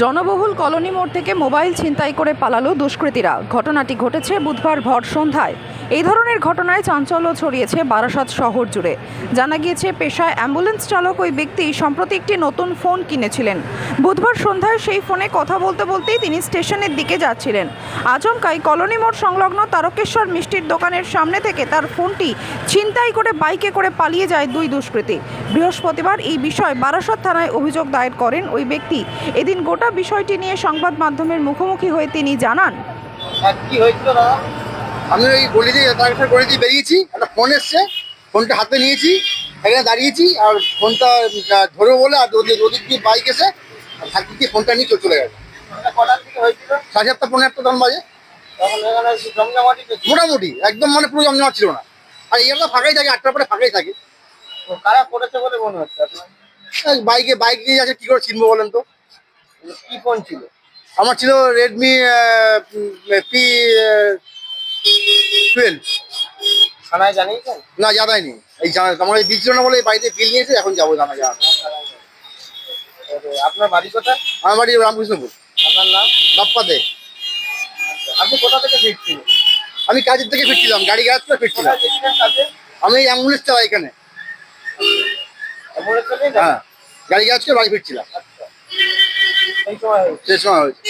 জনবহুল কলোনি মোড় থেকে মোবাইল ছিনতাই করে পালালো দুষ্কৃতীরা। ঘটনাটি ঘটেছে বুধবার ভর সন্ধ্যায়। এই ধরনের ঘটনায় চাঞ্চল্য ছড়িয়েছে বারাসাত শহর জুড়ে। জানা গিয়েছে, পেশায় অ্যাম্বুলেন্স চালক ওই ব্যক্তি সম্প্রতি একটি নতুন ফোন কিনেছিলেন। বুধবার সন্ধ্যায় সেই ফোনে কথা বলতে বলতেই তিনি স্টেশনের দিকে যাচ্ছিলেন। আচমকাই কলোনি মোড় সংলগ্ন তারকেশ্বর মিষ্টির দোকানের সামনে থেকে তার ফোনটি ছিনতাই করে বাইকে করে পালিয়ে যায় দুই দুষ্কৃতী। বৃহস্পতিবার এই বিষয়ে বারাসত থানায় অভিযোগ দায়ের করেন ওই ব্যক্তি। এদিন গোটা বিষয়টি নিয়ে সংবাদ মাধ্যমের মুখোমুখি হয়ে তিনি জানান আমি ওই গলি দিয়ে তারকেশ্বর গলি দিয়ে বেরিয়েছি। একটা ফোন এসছে ফোনটা হাতে নিয়েছি এখানে দাঁড়িয়েছি আর ফোনটা ধরবো বলে আর ওদিক ওদিক দিয়ে বাইক এসে আর হাত দিয়ে ফোনটা নিয়ে চলে গেছে কটার হয়েছিল? সাড়ে সাতটা পনেরো একটা তখন বাজে। মোটামুটি একদম মানে পুরো জমজমাট ছিল না। আর এই আমরা ফাঁকাই থাকে আটটার পরে ফাঁকাই থাকে। কারা করেছে বলে মনে হচ্ছে বাইকে বাইক নিয়ে যাচ্ছে কি করে চিনবো বলেন তো? কি ফোন ছিল? আমার ছিল রেডমি পি টুয়েলভ থানায় জানিয়েছেন? না জানাইনি। এই আমার এই বিল ছিল না বলে এই বাড়িতে বিল নিয়েছে এখন যাব জানা তো আপনার বাড়ি কোথায়? আমার বাড়ি রামকৃষ্ণপুর। আপনার নাম? বাপ্পা দে আপনি কোথা থেকে ফিরছিলেন? আমি কাজের থেকে ফিরছিলাম গাড়ি গ্যাস করে ফিরছিলাম। আমি অ্যাম্বুলেন্স চালাই এখানে। হ্যাঁ গাড়ি গ্যাস করে বাড়ি ফিরছিলাম। আচ্ছা। সেই সময় হয়েছে? সে সময় হয়েছে।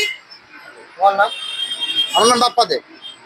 তোমার নাম? আমার নাম বাপ্পা দে